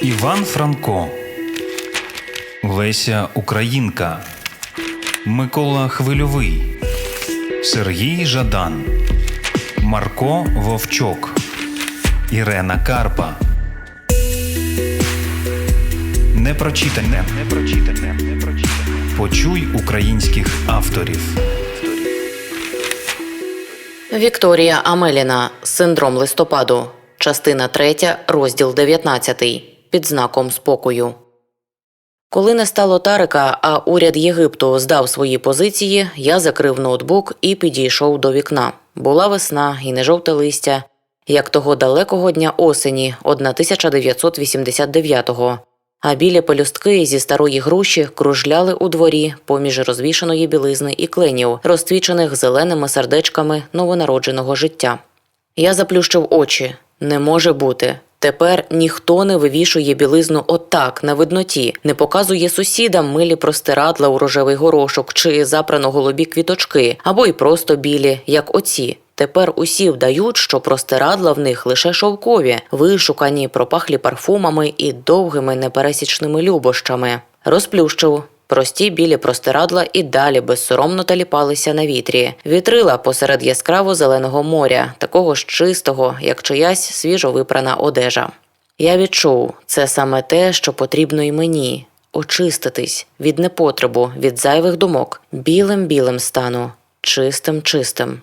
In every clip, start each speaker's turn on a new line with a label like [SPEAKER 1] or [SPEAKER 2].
[SPEAKER 1] Іван Франко, Леся Українка, Микола Хвильовий, Сергій Жадан, Марко Вовчок, Ірена Карпа. Непрочитане. Непрочитане. Непрочитане. Почуй українських авторів.
[SPEAKER 2] Вікторія Амеліна. Синдром листопаду. Частина 3, розділ 19. Під знаком спокою. Коли не стало Тарика, а уряд Єгипту здав свої позиції, я закрив ноутбук і підійшов до вікна. Була весна і не жовте листя, як того далекого дня осені 1989-го. А білі пелюстки зі старої груші кружляли у дворі поміж розвішаної білизни і кленів, розтвічених зеленими сердечками новонародженого життя. Я заплющив очі. Не може бути. Тепер ніхто не вивішує білизну отак на видноті, не показує сусідам милі простирадла у рожевий горошок чи запрано голубі квіточки, або й просто білі, як оці. Тепер усі вдають, що простирадла в них лише шовкові, вишукані, пропахлі парфумами і довгими непересічними любощами. Розплющив. Прості білі простирадла і далі безсоромно таліпалися на вітрі. Вітрила посеред яскраво зеленого моря, такого ж чистого, як чиясь свіжо випрана одежа. Я відчув це саме те, що потрібно й мені очиститись від непотребу, від зайвих думок, білим білим стану, чистим чистим.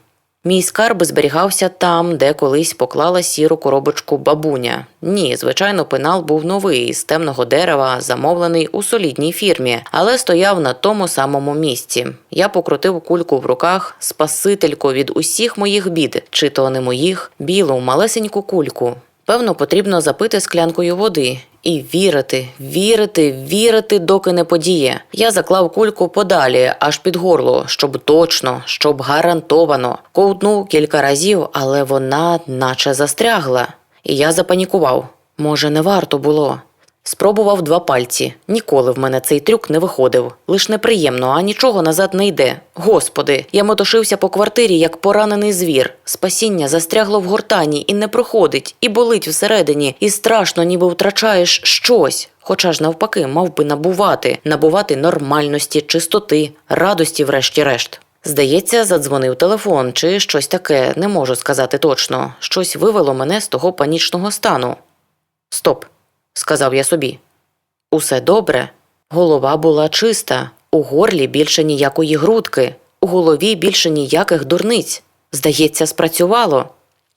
[SPEAKER 2] Мій скарб зберігався там, де колись поклала сіру коробочку бабуня. Ні, звичайно, пенал був новий з темного дерева, замовлений у солідній фірмі, але стояв на тому самому місці. Я покрутив кульку в руках, спасительку від усіх моїх бід, чи то не моїх, білу, малесеньку кульку. Певно, потрібно запити склянкою води і вірити, вірити, вірити, доки не подіє. Я заклав кульку подалі, аж під горло, щоб точно, щоб гарантовано. Ковтнув кілька разів, але вона наче застрягла. І я запанікував. Може, не варто було. Спробував два пальці. Ніколи в мене цей трюк не виходив. Лиш неприємно, а нічого назад не йде. Господи, я мотошився по квартирі, як поранений звір. Спасіння застрягло в гортані і не проходить, і болить всередині, і страшно, ніби втрачаєш щось. Хоча ж навпаки, мав би набувати, набувати нормальності, чистоти, радості, врешті-решт. Здається, задзвонив телефон чи щось таке, не можу сказати точно. Щось вивело мене з того панічного стану. Стоп сказав я собі. Усе добре. Голова була чиста, у горлі більше ніякої грудки, у голові більше ніяких дурниць. Здається, спрацювало.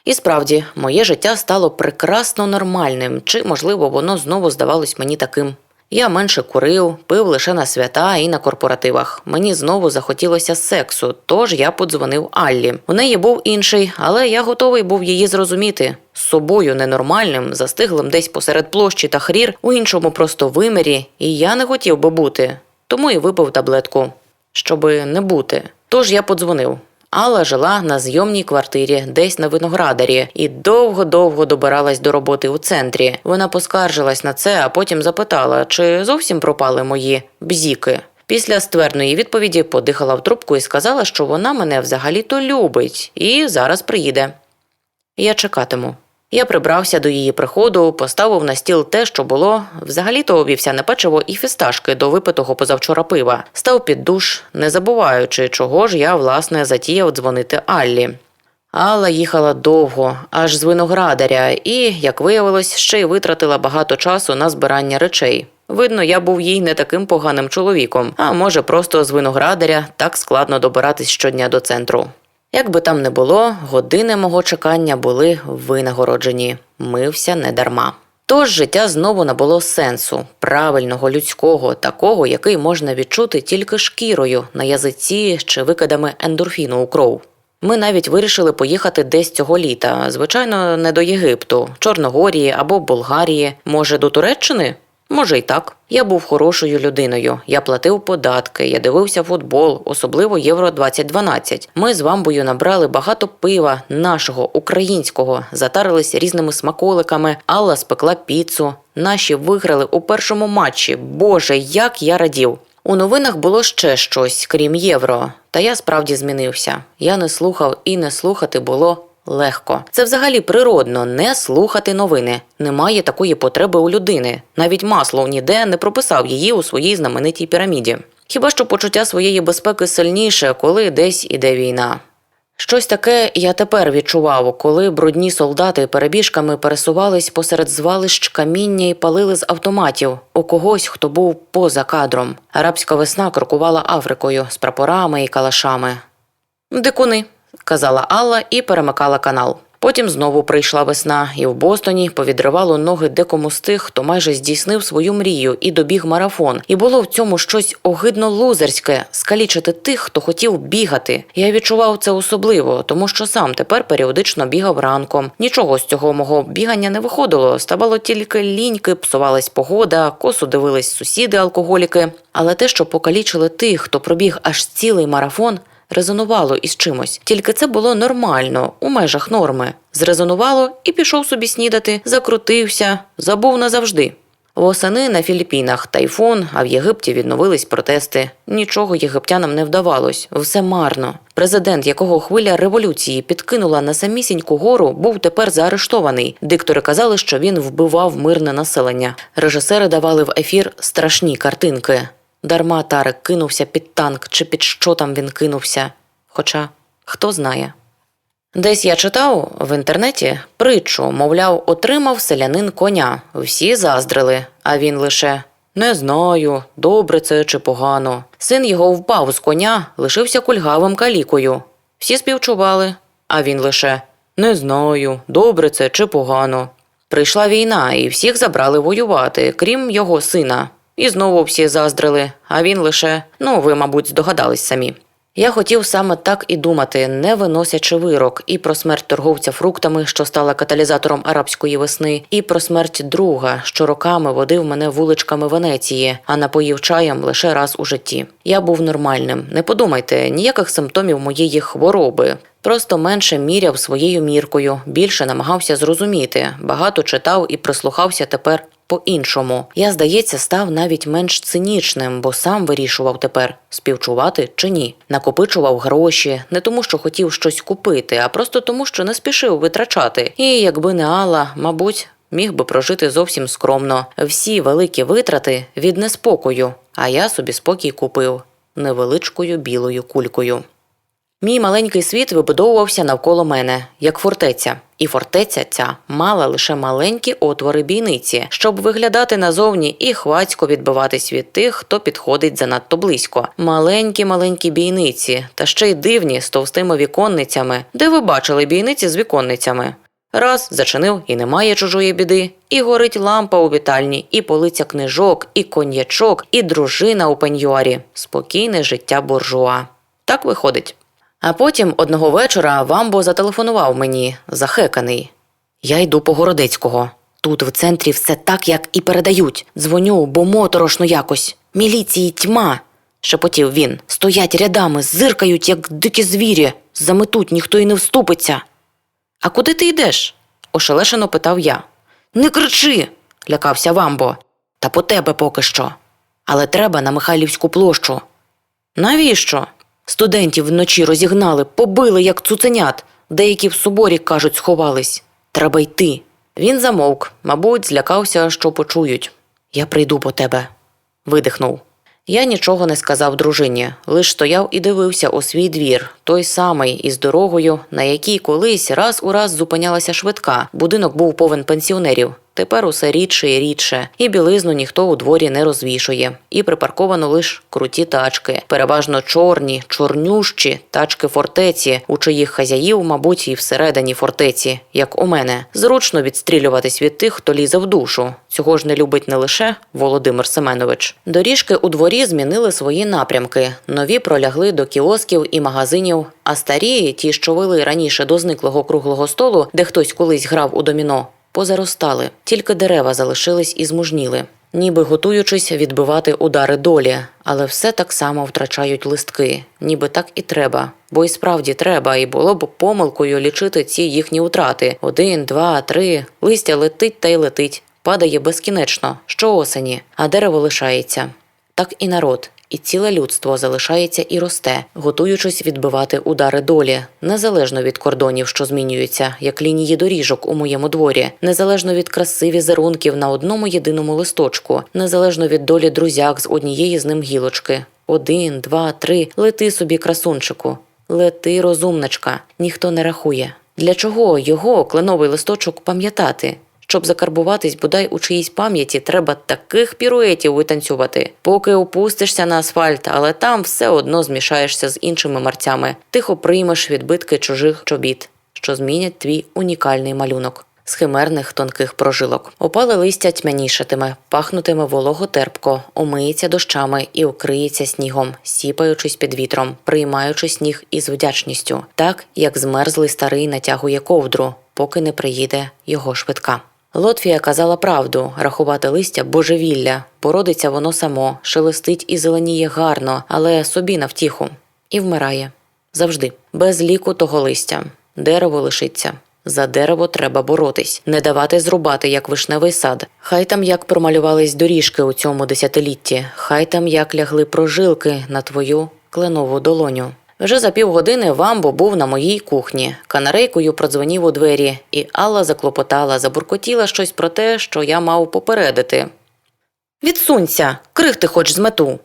[SPEAKER 2] І справді, моє життя стало прекрасно нормальним, чи, можливо, воно знову здавалось мені таким. Я менше курив, пив лише на свята і на корпоративах. Мені знову захотілося сексу, тож я подзвонив Аллі. У неї був інший, але я готовий був її зрозуміти. Собою ненормальним, застиглим десь посеред площі та хрір, у іншому просто вимірі, і я не хотів би бути. Тому і випив таблетку, щоби не бути. Тож я подзвонив. Алла жила на зйомній квартирі десь на виноградарі і довго-довго добиралась до роботи у центрі. Вона поскаржилась на це, а потім запитала, чи зовсім пропали мої бзіки. Після ствердної відповіді подихала в трубку і сказала, що вона мене взагалі-то любить і зараз приїде. Я чекатиму. Я прибрався до її приходу, поставив на стіл те, що було, взагалі-то вівсяне печиво і фісташки до випитого позавчора пива, став під душ, не забуваючи, чого ж я, власне, затіяв дзвонити Аллі. Алла їхала довго, аж з виноградаря, і, як виявилось, ще й витратила багато часу на збирання речей. Видно, я був їй не таким поганим чоловіком, а може, просто з виноградаря так складно добиратись щодня до центру. Як би там не було, години мого чекання були винагороджені, мився не дарма. Тож життя знову набуло сенсу, правильного, людського, такого, який можна відчути тільки шкірою на язиці чи викидами ендорфіну у кров. Ми навіть вирішили поїхати десь цього літа, звичайно, не до Єгипту, Чорногорії або Болгарії, може, до Туреччини? Може й так. Я був хорошою людиною. Я платив податки, я дивився футбол, особливо Євро 2012. Ми з вамбою набрали багато пива нашого українського, затарилися різними смаколиками. Алла спекла піцу. Наші виграли у першому матчі. Боже, як я радів! У новинах було ще щось, крім євро. Та я справді змінився. Я не слухав і не слухати було легко. Це взагалі природно не слухати новини. Немає такої потреби у людини. Навіть Маслоу ніде не прописав її у своїй знаменитій піраміді. Хіба що почуття своєї безпеки сильніше, коли десь іде війна. Щось таке я тепер відчував, коли брудні солдати перебіжками пересувались посеред звалищ каміння і палили з автоматів у когось, хто був поза кадром. Арабська весна крокувала Африкою з прапорами і калашами. Дикуни, казала Алла і перемикала канал. Потім знову прийшла весна, і в Бостоні повідривало ноги декому з тих, хто майже здійснив свою мрію і добіг марафон. І було в цьому щось огидно лузерське скалічити тих, хто хотів бігати. Я відчував це особливо, тому що сам тепер періодично бігав ранком. Нічого з цього мого бігання не виходило. Ставало тільки ліньки, псувалась погода, косу дивились сусіди алкоголіки. Але те, що покалічили тих, хто пробіг аж цілий марафон, резонувало із чимось. Тільки це було нормально, у межах норми. Зрезонувало і пішов собі снідати, закрутився, забув назавжди. Восени на Філіппінах тайфун, а в Єгипті відновились протести. Нічого єгиптянам не вдавалось, все марно. Президент, якого хвиля революції підкинула на самісіньку гору, був тепер заарештований. Диктори казали, що він вбивав мирне населення. Режисери давали в ефір страшні картинки. Дарма Тарик кинувся під танк, чи під що там він кинувся. Хоча хто знає. Десь я читав в інтернеті притчу, мовляв, отримав селянин коня. Всі заздрили, а він лише не знаю, добре це чи погано. Син його впав з коня, лишився кульгавим калікою. Всі співчували, а він лише не знаю, добре це чи погано. Прийшла війна, і всіх забрали воювати, крім його сина. І знову всі заздрили, а він лише ну, ви, мабуть, здогадались самі. Я хотів саме так і думати, не виносячи вирок, і про смерть торговця фруктами, що стала каталізатором арабської весни, і про смерть друга, що роками водив мене вуличками Венеції, а напоїв чаєм лише раз у житті. Я був нормальним. Не подумайте, ніяких симптомів моєї хвороби. Просто менше міряв своєю міркою, більше намагався зрозуміти, багато читав і прислухався тепер по-іншому. Я, здається, став навіть менш цинічним, бо сам вирішував тепер співчувати чи ні. Накопичував гроші не тому, що хотів щось купити, а просто тому, що не спішив витрачати. І якби не Алла, мабуть. Міг би прожити зовсім скромно. Всі великі витрати від неспокою, а я собі спокій купив невеличкою білою кулькою. Мій маленький світ вибудовувався навколо мене, як фортеця. І фортеця ця мала лише маленькі отвори бійниці, щоб виглядати назовні і хвацько відбиватись від тих, хто підходить занадто близько. Маленькі маленькі бійниці, та ще й дивні з товстими віконницями. Де ви бачили бійниці з віконницями? Раз зачинив і немає чужої біди, і горить лампа у вітальні, і полиця книжок, і коньячок, і дружина у пеньюарі. Спокійне життя буржуа. Так виходить. А потім одного вечора Вамбо зателефонував мені, захеканий. Я йду по Городецького. Тут в центрі все так, як і передають. Дзвоню, бо моторошно якось. Міліції тьма. шепотів він. Стоять рядами, зиркають, як дикі звірі. Заметуть, ніхто й не вступиться. А куди ти йдеш? ошелешено питав я. Не кричи, лякався Вамбо. Та по тебе поки що. Але треба на Михайлівську площу. Навіщо? Студентів вночі розігнали, побили, як цуценят. Деякі в соборі, кажуть, сховались. Треба йти. Він замовк, мабуть, злякався, що почують. Я прийду по тебе. видихнув. Я нічого не сказав дружині, лиш стояв і дивився у свій двір, той самий із дорогою, на якій колись раз у раз зупинялася швидка. Будинок був повен пенсіонерів. Тепер усе рідше і рідше, і білизну ніхто у дворі не розвішує, і припарковано лише круті тачки, переважно чорні, чорнющі тачки фортеці, у чиїх хазяїв, мабуть, і всередині фортеці, як у мене. Зручно відстрілюватись від тих, хто лізе в душу. Цього ж не любить не лише Володимир Семенович. Доріжки у дворі змінили свої напрямки. Нові пролягли до кіосків і магазинів, а старі, ті, що вели раніше до зниклого круглого столу, де хтось колись грав у доміно, позаростали, тільки дерева залишились і змужніли, ніби готуючись відбивати удари долі, але все так само втрачають листки, ніби так і треба. Бо і справді треба, і було б помилкою лічити ці їхні втрати: один, два, три. Листя летить та й летить, падає безкінечно, що осені, а дерево лишається. Так і народ, І ціле людство залишається і росте, готуючись відбивати удари долі, незалежно від кордонів, що змінюються, як лінії доріжок у моєму дворі, незалежно від краси візерунків на одному єдиному листочку, незалежно від долі друзяк з однієї з ним гілочки. Один, два, три. Лети собі, красунчику. Лети, розумничка. Ніхто не рахує. Для чого його кленовий листочок пам'ятати? Щоб закарбуватись бодай у чиїсь пам'яті, треба таких піруетів витанцювати, поки опустишся на асфальт, але там все одно змішаєшся з іншими марцями, тихо приймеш відбитки чужих чобіт, що змінять твій унікальний малюнок. З химерних тонких прожилок. Опале листя тьмянішатиме, пахнутиме волого терпко, омиється дощами і укриється снігом, сіпаючись під вітром, приймаючи сніг із вдячністю, так як змерзлий старий натягує ковдру, поки не приїде його швидка. Лотфія казала правду, рахувати листя божевілля, породиться воно само, шелестить і зеленіє гарно, але собі на втіху. І вмирає. Завжди. Без ліку того листя. Дерево лишиться. За дерево треба боротись, не давати зрубати, як вишневий сад. Хай там як промалювались доріжки у цьому десятилітті, хай там як лягли прожилки на твою кленову долоню. Вже за півгодини Вамбо був на моїй кухні. Канарейкою продзвонів у двері, і Алла заклопотала, забуркотіла щось про те, що я мав попередити. Відсунься, крихти хоч змету.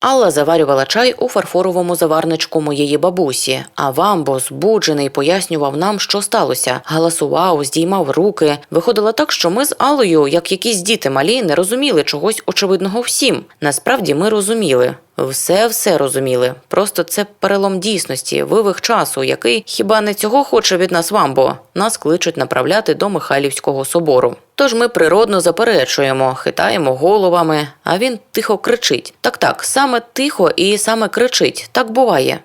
[SPEAKER 2] Алла заварювала чай у фарфоровому заварничку моєї бабусі, а Вамбо, збуджений, пояснював нам, що сталося. Галасував, здіймав руки. Виходило так, що ми з Аллою, як якісь діти малі, не розуміли чогось очевидного всім. Насправді ми розуміли. Все все розуміли. Просто це перелом дійсності, вивих часу, який хіба не цього хоче від нас Вамбо. Нас кличуть направляти до Михайлівського собору. Тож ми природно заперечуємо, хитаємо головами, а він тихо кричить. Так, так, саме тихо і саме кричить. Так буває.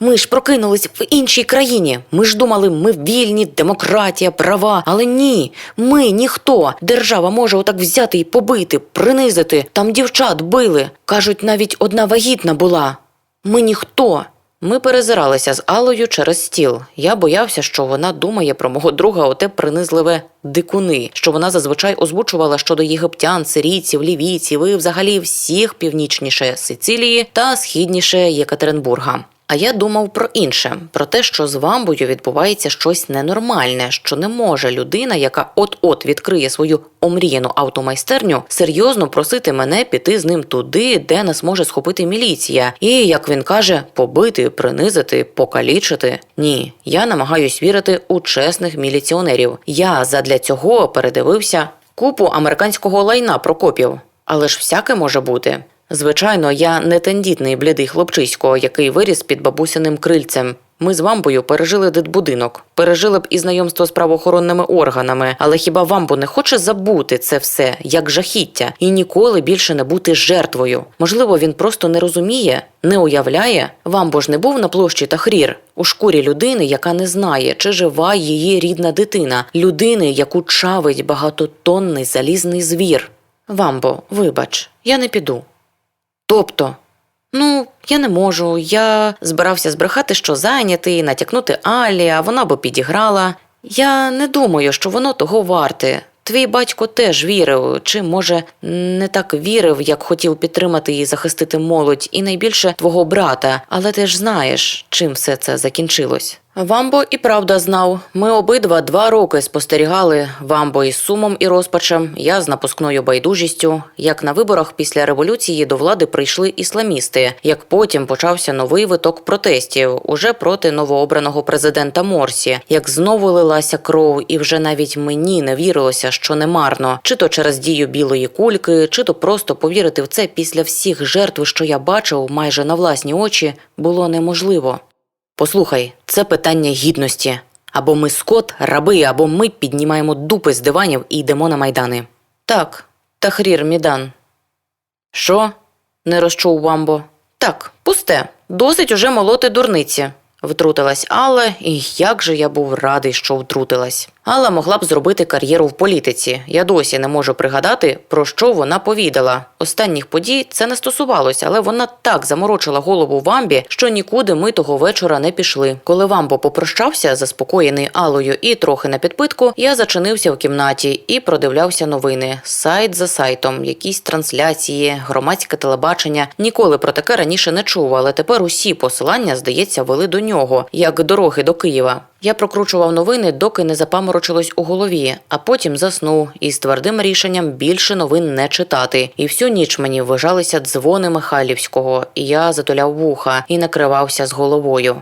[SPEAKER 2] Ми ж прокинулись в іншій країні. Ми ж думали, ми вільні, демократія, права. Але ні, ми ніхто. Держава може отак взяти і побити, принизити. Там дівчат били. Кажуть, навіть одна вагітна була. Ми ніхто. Ми перезиралися з Алою через стіл. Я боявся, що вона думає про мого друга оте принизливе дикуни, що вона зазвичай озвучувала щодо єгиптян, сирійців, лівійців і взагалі всіх північніше Сицилії та східніше Єкатеринбурга. А я думав про інше: про те, що з вамбою відбувається щось ненормальне, що не може людина, яка от-от відкриє свою омріяну автомайстерню, серйозно просити мене піти з ним туди, де нас може схопити міліція, і, як він каже, побити, принизити, покалічити. Ні, я намагаюсь вірити у чесних міліціонерів. Я задля цього передивився купу американського лайна Прокопів. Але ж всяке може бути. Звичайно, я не тендітний блідий хлопчисько, який виріс під бабусяним крильцем. Ми з Вамбою пережили дитбудинок, пережили б і знайомство з правоохоронними органами, але хіба Вамбо не хоче забути це все як жахіття і ніколи більше не бути жертвою? Можливо, він просто не розуміє, не уявляє. Вамбо ж не був на площі Тахрір у шкурі людини, яка не знає, чи жива її рідна дитина, людини, яку чавить багатотонний залізний звір. Вамбо, вибач, я не піду. Тобто, ну, я не можу. Я збирався збрехати, що зайнятий, натякнути Алі, а вона би підіграла. Я не думаю, що воно того варте. Твій батько теж вірив, чи, може, не так вірив, як хотів підтримати і захистити молодь, і найбільше твого брата, але ти ж знаєш, чим все це закінчилось. Вамбо і правда знав. Ми обидва два роки спостерігали Вамбо із сумом і розпачем, я з напускною байдужістю. Як на виборах після революції до влади прийшли ісламісти, як потім почався новий виток протестів уже проти новообраного президента Морсі, як знову лилася кров, і вже навіть мені не вірилося, що не марно, чи то через дію білої кульки, чи то просто повірити в це після всіх жертв, що я бачив майже на власні очі, було неможливо. Послухай, це питання гідності. Або ми скот, раби, або ми піднімаємо дупи з диванів і йдемо на майдани. Так, Тахрір Мідан. Що? не розчув Вамбо. Так, пусте. Досить уже молоти дурниці. Втрутилась Алла, і як же я був радий, що втрутилась. Алла могла б зробити кар'єру в політиці. Я досі не можу пригадати, про що вона повідала. Останніх подій це не стосувалося, але вона так заморочила голову Вамбі, що нікуди ми того вечора не пішли. Коли Вамбо попрощався, заспокоєний Аллою і трохи на підпитку, я зачинився в кімнаті і продивлявся новини. Сайт за сайтом, якісь трансляції, громадське телебачення. Ніколи про таке раніше не чув, але тепер усі посилання, здається, вели до нього, як дороги до Києва. Я прокручував новини, доки не запаморочилось у голові, а потім заснув із твердим рішенням більше новин не читати. І всю ніч мені ввижалися дзвони Михайлівського, і я затуляв вуха і накривався з головою.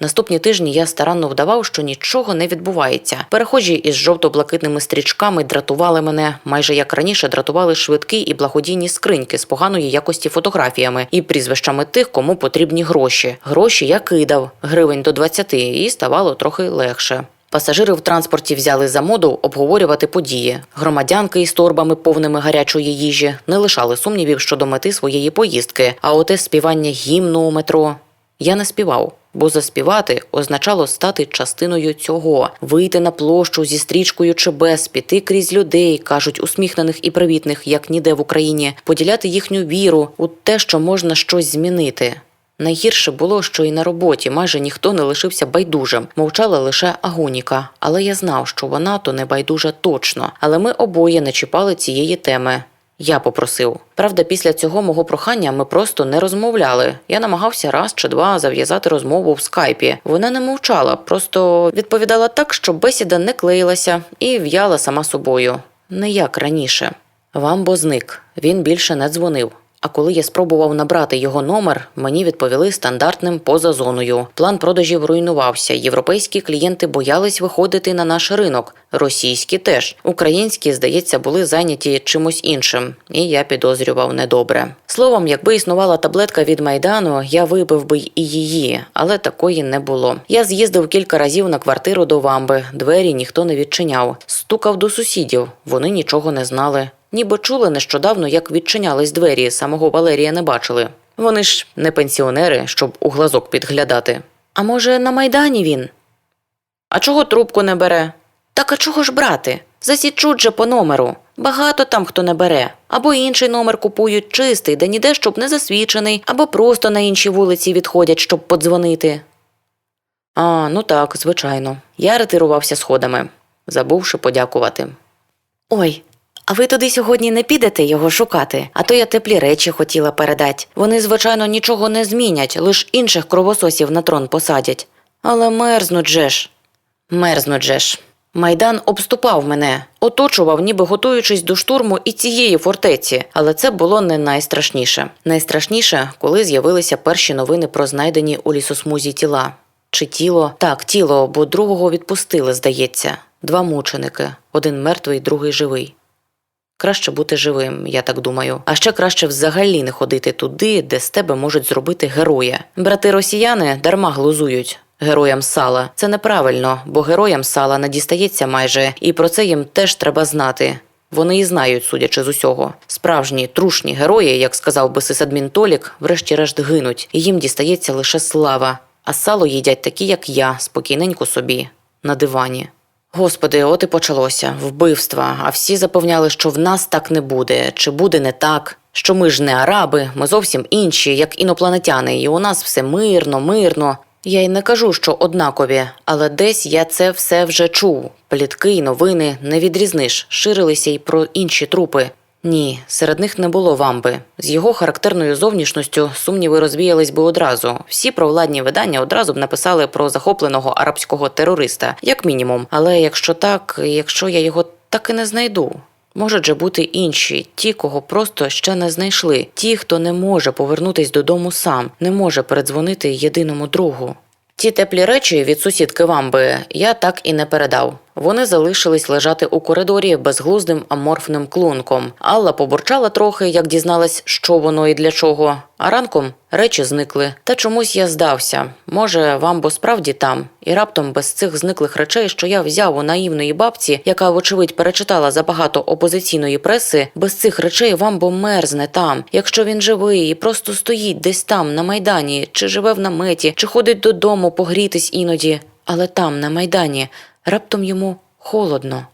[SPEAKER 2] Наступні тижні я старанно вдавав, що нічого не відбувається. Перехожі із жовто-блакитними стрічками дратували мене, майже як раніше дратували швидкі і благодійні скриньки з поганої якості фотографіями і прізвищами тих, кому потрібні гроші. Гроші я кидав гривень до 20, і ставало трохи легше. Пасажири в транспорті взяли за моду обговорювати події. Громадянки із торбами повними гарячої їжі не лишали сумнівів щодо мети своєї поїздки. А оте співання гімну у метро я не співав. Бо заспівати означало стати частиною цього, вийти на площу зі стрічкою чи без, піти крізь людей, кажуть, усміхнених і привітних, як ніде в Україні, поділяти їхню віру у те, що можна щось змінити. Найгірше було, що і на роботі майже ніхто не лишився байдужим, мовчала лише Агоніка. Але я знав, що вона то не байдужа точно. Але ми обоє не чіпали цієї теми. Я попросив. Правда, після цього мого прохання ми просто не розмовляли. Я намагався раз чи два зав'язати розмову в скайпі. Вона не мовчала, просто відповідала так, що бесіда не клеїлася і в'яла сама собою. Не як раніше. Вамбо зник. Він більше не дзвонив. А коли я спробував набрати його номер, мені відповіли стандартним поза зоною. План продажів руйнувався. Європейські клієнти боялись виходити на наш ринок. Російські теж. Українські, здається, були зайняті чимось іншим, і я підозрював недобре. Словом, якби існувала таблетка від майдану, я випив би і її, але такої не було. Я з'їздив кілька разів на квартиру до вамби. Двері ніхто не відчиняв. Стукав до сусідів. Вони нічого не знали. Ніби чули нещодавно, як відчинялись двері, самого Валерія не бачили. Вони ж не пенсіонери, щоб у глазок підглядати. А може, на майдані він? А чого трубку не бере? Так а чого ж брати? Засічуть же по номеру. Багато там хто не бере. Або інший номер купують чистий, де ніде, щоб не засвічений, або просто на іншій вулиці відходять, щоб подзвонити. А, ну так, звичайно. Я ретирувався сходами, забувши подякувати. Ой, а ви туди сьогодні не підете його шукати, а то я теплі речі хотіла передати. Вони, звичайно, нічого не змінять, лиш інших кровососів на трон посадять. Але мерзнуть же ж. Мерзнуть же ж. Майдан обступав мене, оточував, ніби готуючись до штурму і цієї фортеці, але це було не найстрашніше. Найстрашніше, коли з'явилися перші новини про знайдені у лісосмузі тіла. Чи тіло? Так, тіло, бо другого відпустили, здається. Два мученики, один мертвий, другий живий. Краще бути живим, я так думаю. А ще краще взагалі не ходити туди, де з тебе можуть зробити героя. Брати росіяни дарма глузують. Героям сала це неправильно, бо героям сала не дістається майже, і про це їм теж треба знати. Вони і знають, судячи з усього. Справжні трушні герої, як сказав би сисадмін Толік, врешті-решт гинуть, і їм дістається лише слава. А сало їдять такі, як я, спокійненько собі, на дивані. Господи, от і почалося вбивства. А всі запевняли, що в нас так не буде, чи буде не так. Що ми ж не араби, ми зовсім інші, як інопланетяни, і у нас все мирно, мирно. Я й не кажу, що однакові, але десь я це все вже чув. Плітки й новини не відрізниш, ширилися й про інші трупи. Ні, серед них не було вамби. З його характерною зовнішністю сумніви розвіялись би одразу. Всі провладні видання одразу б написали про захопленого арабського терориста, як мінімум. Але якщо так, якщо я його так і не знайду. Можуть же бути інші, ті, кого просто ще не знайшли, ті, хто не може повернутись додому сам, не може передзвонити єдиному другу. Ті теплі речі від сусідки вамби я так і не передав. Вони залишились лежати у коридорі безглуздим аморфним клунком. Алла побурчала трохи, як дізналась, що воно і для чого. А ранком речі зникли. Та чомусь я здався. Може, вамбо справді там, і раптом без цих зниклих речей, що я взяв у наївної бабці, яка, вочевидь, перечитала забагато опозиційної преси, без цих речей вамбо мерзне там. Якщо він живий і просто стоїть десь там, на майдані, чи живе в наметі, чи ходить додому погрітись іноді, але там, на майдані, раптом йому холодно.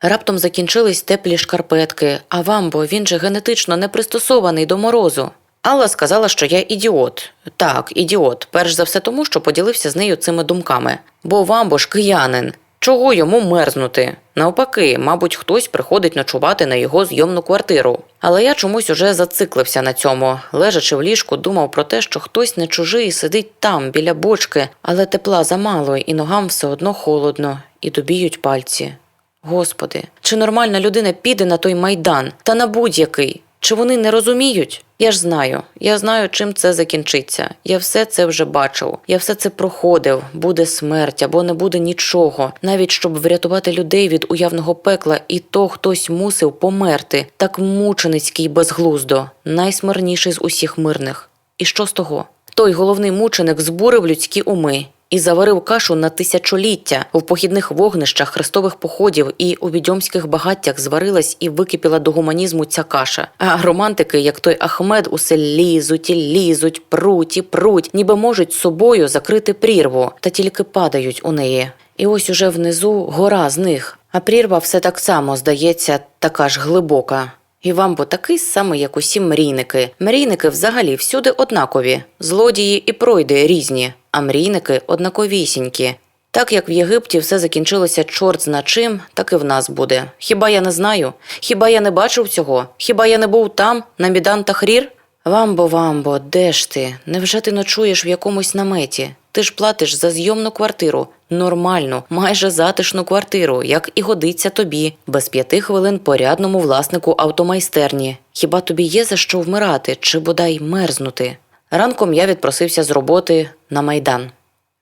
[SPEAKER 2] Раптом закінчились теплі шкарпетки, а Вамбо він же генетично не пристосований до морозу. Алла сказала, що я ідіот. Так, ідіот. Перш за все тому, що поділився з нею цими думками. Бо Вамбо ж киянин. Чого йому мерзнути? Навпаки, мабуть, хтось приходить ночувати на його зйомну квартиру. Але я чомусь уже зациклився на цьому. Лежачи в ліжку, думав про те, що хтось не чужий сидить там, біля бочки, але тепла замало, і ногам все одно холодно, і добіють пальці. Господи, чи нормальна людина піде на той майдан та на будь-який? Чи вони не розуміють? Я ж знаю. Я знаю, чим це закінчиться. Я все це вже бачив. Я все це проходив. Буде смерть або не буде нічого. Навіть щоб врятувати людей від уявного пекла, і то хтось мусив померти. Так мученицький безглуздо, найсмирніший з усіх мирних. І що з того? Той головний мученик збурив людські уми і заварив кашу на тисячоліття в похідних вогнищах хрестових походів і у відьомських багаттях зварилась і википіла до гуманізму ця каша. А романтики, як той Ахмед, усе лізуть і лізуть, пруть і пруть, ніби можуть собою закрити прірву, та тільки падають у неї. І ось уже внизу гора з них, а прірва все так само здається така ж глибока. І вам бо такий самий, як усі мрійники. Мрійники взагалі всюди однакові, злодії і пройди різні, а мрійники однаковісінькі. Так як в Єгипті все закінчилося чорт зна чим, так і в нас буде. Хіба я не знаю? Хіба я не бачив цього? Хіба я не був там, на Мідан Тахрір? Вамбо, вамбо, де ж ти? Невже ти ночуєш в якомусь наметі? Ти ж платиш за зйомну квартиру, нормальну, майже затишну квартиру, як і годиться тобі, без п'яти хвилин порядному власнику автомайстерні. Хіба тобі є за що вмирати чи бодай мерзнути? Ранком я відпросився з роботи на майдан.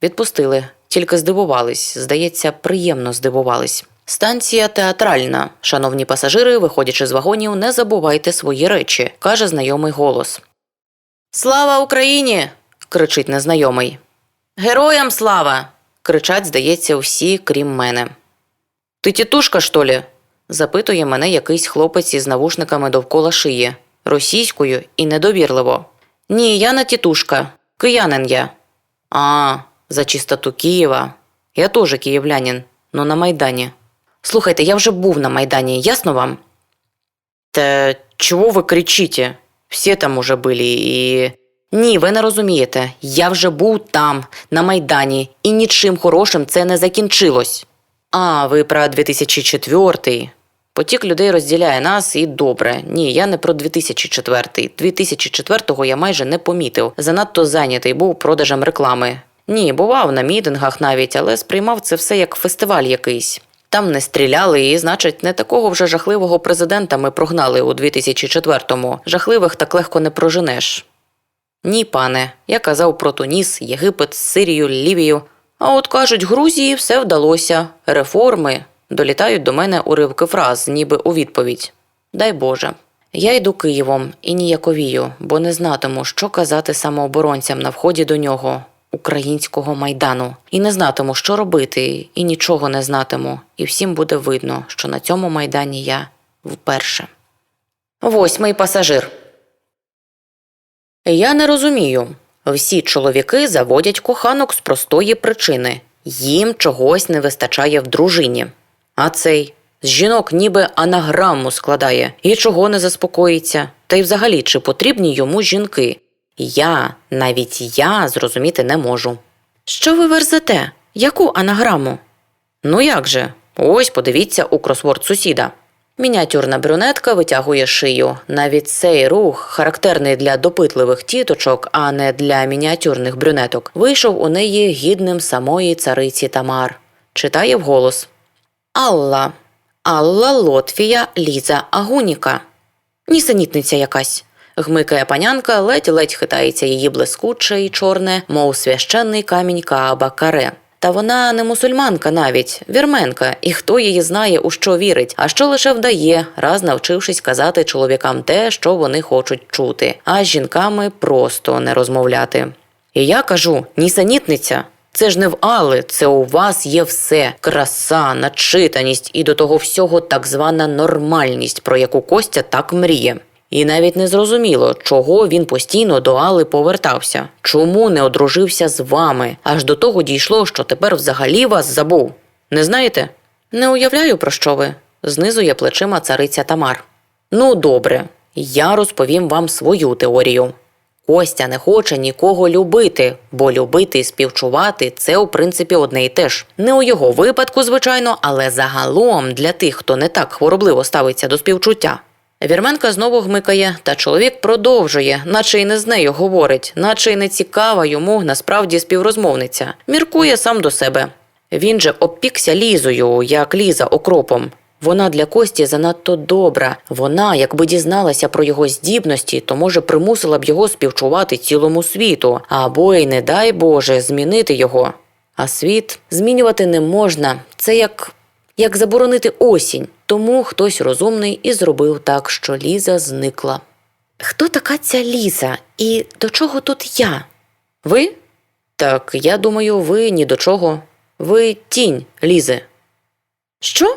[SPEAKER 2] Відпустили, тільки здивувались, здається, приємно здивувались. Станція театральна. Шановні пасажири, виходячи з вагонів, не забувайте свої речі, каже знайомий голос. Слава Україні! кричить незнайомий. Героям слава! кричать, здається, всі, крім мене. Ти тітушка, що лі? запитує мене якийсь хлопець із навушниками довкола шиї, російською і недовірливо. Ні, я не тітушка, киянин я. А, за чистоту Києва. Я теж київлянин, но на Майдані. Слухайте, я вже був на Майдані, ясно вам? Та чого ви кричите? Всі там уже були і. Ні, ви не розумієте. Я вже був там, на Майдані, і нічим хорошим це не закінчилось. А, ви про 2004. Потік людей розділяє нас і добре. Ні, я не про 2004. 2004-го я майже не помітив. Занадто зайнятий був продажем реклами. Ні, бував на мітингах навіть, але сприймав це все як фестиваль якийсь. Там не стріляли, і, значить, не такого вже жахливого президента ми прогнали у 2004-му. Жахливих так легко не проженеш. Ні, пане. Я казав про Туніс, Єгипет, Сирію, Лівію. А от кажуть, Грузії все вдалося. Реформи. Долітають до мене уривки фраз, ніби у відповідь. Дай Боже. Я йду Києвом і ніяковію, бо не знатиму, що казати самооборонцям на вході до нього, українського майдану, і не знатиму, що робити, і нічого не знатиму, і всім буде видно, що на цьому майдані я вперше. Восьмий пасажир. Я не розумію. Всі чоловіки заводять коханок з простої причини їм чогось не вистачає в дружині. А цей з жінок ніби анаграму складає і чого не заспокоїться. Та й взагалі, чи потрібні йому жінки? Я, навіть я зрозуміти не можу. Що ви верзете? Яку анаграму? Ну як же? Ось подивіться у кросворд сусіда. Мініатюрна брюнетка витягує шию. Навіть цей рух, характерний для допитливих тіточок, а не для мініатюрних брюнеток, вийшов у неї гідним самої цариці Тамар. Читає вголос. Алла. Алла Лотфія Ліза Агуніка. Нісенітниця якась. Гмикає панянка, ледь-ледь хитається її блискуче і чорне, мов священний камінь Кааба Каре. Та вона не мусульманка навіть, вірменка, і хто її знає, у що вірить, а що лише вдає, раз навчившись казати чоловікам те, що вони хочуть чути, а з жінками просто не розмовляти. І я кажу: нісенітниця. Це ж не в Алли, це у вас є все: краса, начитаність і до того всього так звана нормальність, про яку Костя так мріє. І навіть не зрозуміло, чого він постійно до Алли повертався, чому не одружився з вами, аж до того дійшло, що тепер взагалі вас забув. Не знаєте? Не уявляю, про що ви. знизує плечима цариця Тамар. Ну, добре, я розповім вам свою теорію. Костя не хоче нікого любити, бо любити і співчувати це у принципі одне і те ж. Не у його випадку, звичайно, але загалом для тих, хто не так хворобливо ставиться до співчуття. Вірменка знову гмикає, та чоловік продовжує, наче й не з нею говорить, наче й не цікава йому насправді співрозмовниця. Міркує сам до себе. Він же обпікся лізою, як ліза окропом. Вона для Кості занадто добра. Вона, якби дізналася про його здібності, то може примусила б його співчувати цілому світу, або й не дай Боже змінити його. А світ змінювати не можна. Це як, як заборонити осінь. Тому хтось розумний і зробив так, що Ліза зникла. Хто така ця Ліза? І до чого тут я? Ви? Так, я думаю, ви ні до чого. Ви тінь, Лізи. Що?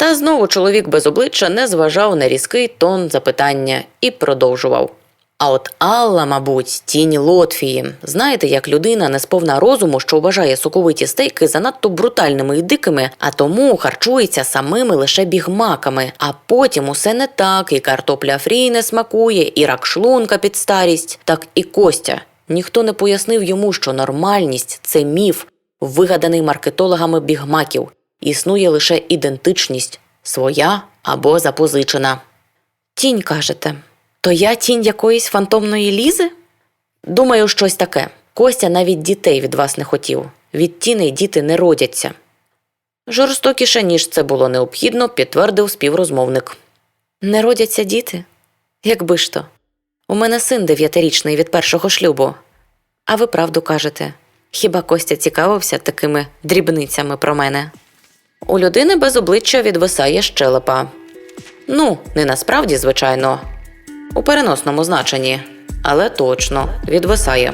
[SPEAKER 2] Та знову чоловік без обличчя не зважав на різкий тон запитання і продовжував. А от Алла, мабуть, тінь Лотфії. Знаєте, як людина не сповна розуму, що вважає соковиті стейки занадто брутальними і дикими, а тому харчується самими лише бігмаками, а потім усе не так, і картопля фрі не смакує, і рак шлунка під старість, так і Костя. Ніхто не пояснив йому, що нормальність це міф, вигаданий маркетологами бігмаків. Існує лише ідентичність своя або запозичена. Тінь кажете, то я тінь якоїсь фантомної лізи? Думаю, щось таке. Костя навіть дітей від вас не хотів. Від тіней діти не родяться. Жорстокіше, ніж це було необхідно, підтвердив співрозмовник. Не родяться діти? Якби ж то. У мене син дев'ятирічний від першого шлюбу. А ви правду кажете. Хіба Костя цікавився такими дрібницями про мене? У людини без обличчя відвисає щелепа. Ну, не насправді, звичайно, у переносному значенні, але точно відвисає.